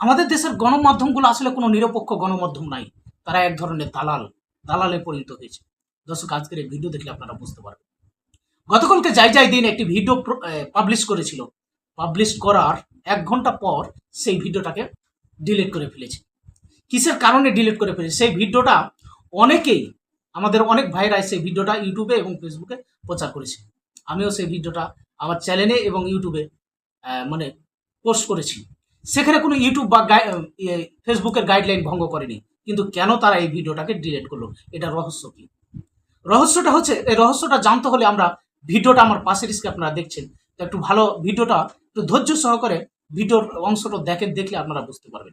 আমাদের দেশের গণমাধ্যমগুলো আসলে কোনো নিরপেক্ষ গণমাধ্যম নাই। তারা এক ধরনের দালাল, দালালে পরিণত হয়েছে। দর্শক, আজকের এই ভিডিও দেখলে আপনারা বুঝতে পারবেন। গতকালকে যাই যাই দিন একটি ভিডিও পাবলিশ করেছিল। পাবলিশ করার এক ঘণ্টা পর সেই ভিডিওটাকে ডিলিট করে ফেলেছে। কিসের কারণে ডিলিট করে ফেলেছে? সেই ভিডিওটা অনেকেই, আমাদের অনেক ভাইরা সেই ভিডিওটা ইউটিউবে এবং ফেসবুকে প্রচার করেছে। আমিও সেই ভিডিওটা আমার চ্যানেলে এবং ইউটিউবে মানে পোস্ট করেছি। সেখানে কোনো ইউটিউব বা ফেসবুকের গাইডলাইন ভঙ্গ করেনি। কিন্তু কেন তারা এই ভিডিওটাকে ডিলেট করল? এটা রহস্য কি? রহস্যটা হচ্ছে, এই রহস্যটা জানতে হলে আমরা ভিডিওটা আমার পাশের স্ক্রিনে আপনারা দেখছেন। তো একটু ভালো ভিডিওটা একটু ধৈর্য সহকারে ভিডিওর অংশটা দেখে, দেখলে আপনারা বুঝতে পারবেন।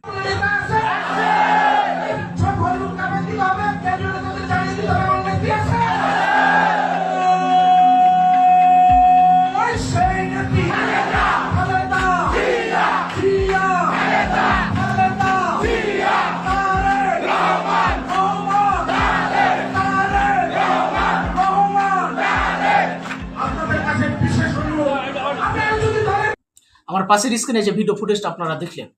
আমার পাশের স্ক্রিনে যে ভিডিও ফুটেজটা আপনারা দেখলেন,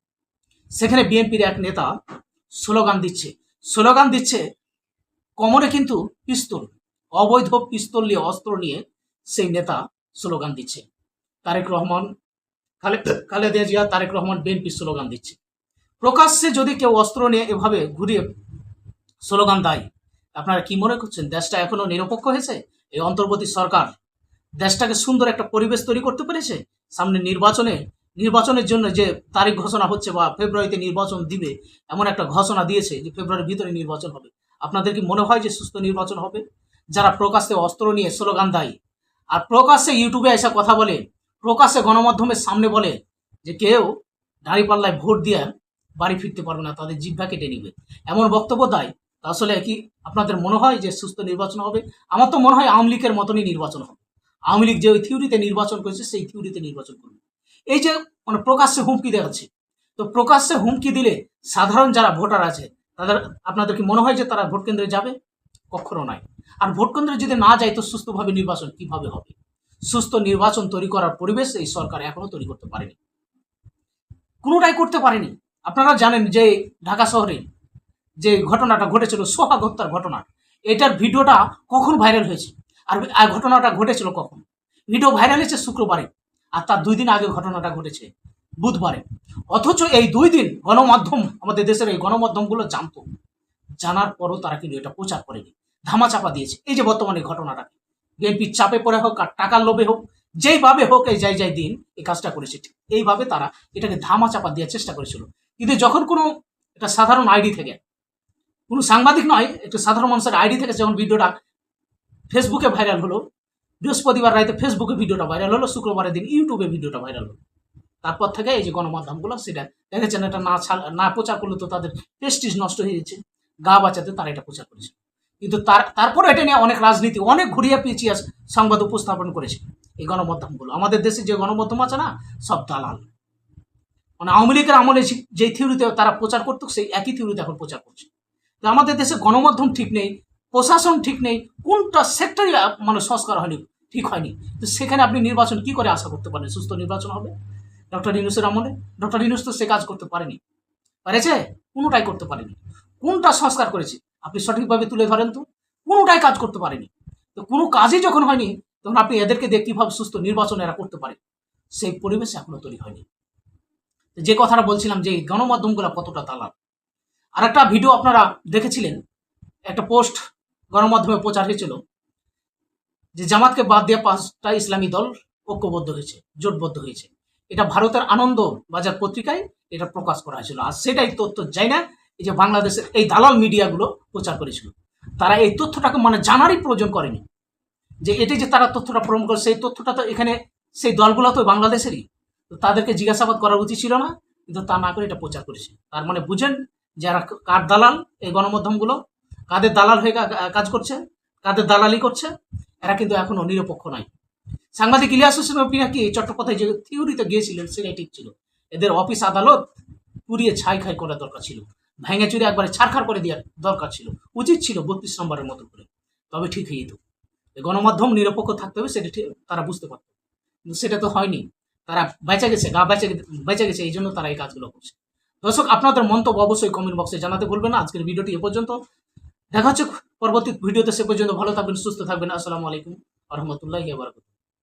সেখানে বিএনপির এক নেতা স্লোগান দিচ্ছে। স্লোগান দিচ্ছে, কোমরে কিন্তু পিস্তল অবৈধ পিস্তল নিয়ে, অস্ত্র নিয়ে সেই নেতা স্লোগান দিচ্ছে। তারেক রহমান খালে খালেদা জিয়া, তারেক রহমান বিএনপি স্লোগান দিচ্ছে। প্রকাশ্যে যদি কেউ অস্ত্র নিয়ে এভাবে ঘুরিয়ে স্লোগান দেয়, আপনারা কি মনে করছেন, দেশটা এখনও নিরপেক্ষ হয়েছে? এই অন্তর্বর্তী সরকার দেশটাকে সুন্দর একটা পরিবেশ তৈরি করতে পেরেছে? সামনে নির্বাচনে, নির্বাচনের জন্য যে তারিখ ঘোষণা হচ্ছে বা ফেব্রুয়ারিতে নির্বাচন দিবে, এমন একটা ঘোষণা দিয়েছে যে ফেব্রুয়ারির ভিতরে নির্বাচন হবে। আপনাদের কি মনে হয় যে সুস্থ নির্বাচন হবে? যারা প্রকাশ্যে অস্ত্র নিয়ে স্লোগান দেয়, আর প্রকাশ্যে ইউটিউবে এসে কথা বলে, প্রকাশ্যে গণমাধ্যমের সামনে বলে যে কেউ দাঁড়িপাল্লায় ভোট দিয়ে বাড়ি ফিরতে পারবে না, তাদের জিভা কেটে নিবে। এমন বক্তব্য দেয়, তা আসলে কি আপনাদের মনে হয় যে সুস্থ নির্বাচন হবে? আমার তো মনে হয় আওয়ামী লীগের মতনই নির্বাচন হবে। আওয়ামী লীগ যে ওই থিওরিতে নির্বাচন করেছে, সেই থিওরিতে নির্বাচন করবে এই যে মানে প্রকাশ্যে হুমকি দেখাচ্ছে তো প্রকাশ্যে হুমকি দিলে সাধারণ যারা ভোটার আছে, তাদের, আপনাদের কি মনে হয় যে তারা ভোট কেন্দ্রে যাবে? কখনো নয়। আর ভোট কেন্দ্রে যদি না যায়, তো সুস্থভাবে নির্বাচন কীভাবে হবে? সুস্থ নির্বাচন তৈরি করার পরিবেশ এই সরকার এখনও তৈরি করতে পারেনি। কোনোটাই করতে পারেনি। আপনারা জানেন যে ঢাকা শহরে যে ঘটনাটা ঘটেছিল, সোহাগ হত্যার ঘটনা, এটার ভিডিওটা কখন ভাইরাল হয়েছে? আর ঘটনাটা ঘটেছিল কখন? ভিডিও ভাইরাল হয়েছে শুক্রবারে, আর তার দুই দিন আগে ঘটনাটা ঘটেছে বুধবারে। অথচ এই দুই দিন গণমাধ্যম, আমাদের দেশের এই গণমাধ্যমগুলো জানতো। জানার পরও তারা কিন্তু এটা প্রচার করেনি, ধামাচাপা দিয়েছে। এই যে বর্তমানে ঘটনাটা বিএনপির চাপে পড়ে হোক আর টাকার লোভে হোক, যেইভাবে হোক এই যাই যাই দিন, এই কাজটা করেছে। ঠিক এইভাবে তারা এটাকে ধামাচাপা দেওয়ার চেষ্টা করেছিল। কিন্তু যখন কোনো একটা সাধারণ আইডি থেকে, কোনো সাংবাদিক নয়, একটু সাধারণ মানুষের আইডি থেকে যখন ভিডিওটা ফেসবুকে ভাইরাল হলো, বৃহস্পতিবার রাতে ফেসবুকে ভিডিওটা ভাইরাল হলো, শুক্রবারের দিন ইউটিউবে ভিডিওটা ভাইরাল হলো। তারপর থেকে এই যে গণমাধ্যমগুলো, সেটা দেখেছেন এটা না না প্রচার করলে তো তাদের প্রেস্টিজ নষ্ট হয়ে যাচ্ছে। গা বাঁচাতে তারা এটা প্রচার করেছে। কিন্তু তার তারপরে এটা নিয়ে অনেক রাজনীতি, অনেক ঘুরিয়ে পেঁচিয়ে সংবাদ উপস্থাপন করেছে এই গণমাধ্যমগুলো। আমাদের দেশে যে গণমাধ্যম আছে না, সব দালাল। মানে আওয়ামী লীগের আমলে যে থিওরিতে তারা প্রচার করতো, সেই একই থিওরিতে এখন প্রচার করছে। তো আমাদের দেশে গণমাধ্যম ঠিক নেই প্রশাসন ঠিক নেই, কোনটা সেক্টরই মানে সংস্কার হয়নি, ঠিক হয়নি। তো সেখানে আপনি নির্বাচন কি করে আশা করতে পারেন? সুস্থ নির্বাচন হবে? ডক্টর ইনুসের আমলে? ডক্টর ইনুস তো সে কাজ করতে পারেনি। পারেছে? কোনোটাই করতে পারেনি। কোনটা সংস্কার করেছে? আপনি সঠিকভাবে তুলে ধরেন তো। কোনোটাই কাজ করতে পারেনি। তো কোনো কাজই যখন হয়নি, তখন আপনি এদেরকে দিয়ে কীভাবে সুস্থ নির্বাচন এরা করতে পারে? সেই পরিবেশ এখনও তৈরি হয়নি। যে কথাটা বলছিলাম যে গণমাধ্যমগুলো কতটা দালাল। আর একটা ভিডিও আপনারা দেখেছিলেন? একটা পোস্ট গণমাধ্যমে প্রচার হয়েছিল যে জামাতকে বাদ দিয়ে পাঁচটা ইসলামী দল ঐক্যবদ্ধ হয়েছে, জোটবদ্ধ হয়েছে। এটা ভারতের আনন্দ বাজার পত্রিকায় এটা প্রকাশ করা হয়েছিল। আর সেটাই তথ্য যাই না, এই যে বাংলাদেশের এই দালাল মিডিয়াগুলো প্রচার করেছিল। তারা এই তথ্যটাকে মানে জানারই প্রয়োজন করেনি। যে এটি যে তারা তথ্যটা প্রমাণ করে, সেই তথ্যটা তো এখানে সেই দলগুলো তো বাংলাদেশেরই। তো তাদেরকে জিজ্ঞাসাবাদ করা উচিত ছিল না, কিন্তু তা না করে এটা প্রচার করেছে। তার মানে বুঝেন যারা কার দালাল, এই গণমাধ্যমগুলো কাদের দালাল হয়ে কাজ করছে, কাদের দালালি করছে, এরা কিন্তু এখনও নিরপেক্ষ নয়। সাংবাদিক ইলিয়াস হোসেন পিনাকি চট্টোপাধ্যায় যে থিওরিতে গিয়েছিলেন, সেটাই ঠিক ছিল। এদের অফিস আদালত পুড়িয়ে ছাই খাই করা দরকার ছিল। ভেঙে চুরে একবারে ছাড়খাড় করে দেওয়ার দরকার ছিল। উচিত ছিল বত্রিশ নম্বরের মতো করে। তবে ঠিক হয়ে যেত গণমাধ্যম নিরপেক্ষ থাকতে হবে, সেটা তারা বুঝতে পারত। কিন্তু সেটা তো হয়নি। তারা বেঁচে গেছে, গা বেঁচে বেঁচে গেছে, এই জন্য তারা এই কাজগুলো করছে। দর্শক, আপনাদের মন্তব্য অবশ্যই কমেন্ট বক্সে জানাতে ভুলবেন না। আজকের ভিডিওটি এ পর্যন্ত। দেখা হচ্ছে পরবর্তী ভিডিওতে সে পর্যন্ত ভালো থাকবেন সুস্থ থাকবেন। আসসালামু আলাইকুম রহমতুল্লাহ বারকাত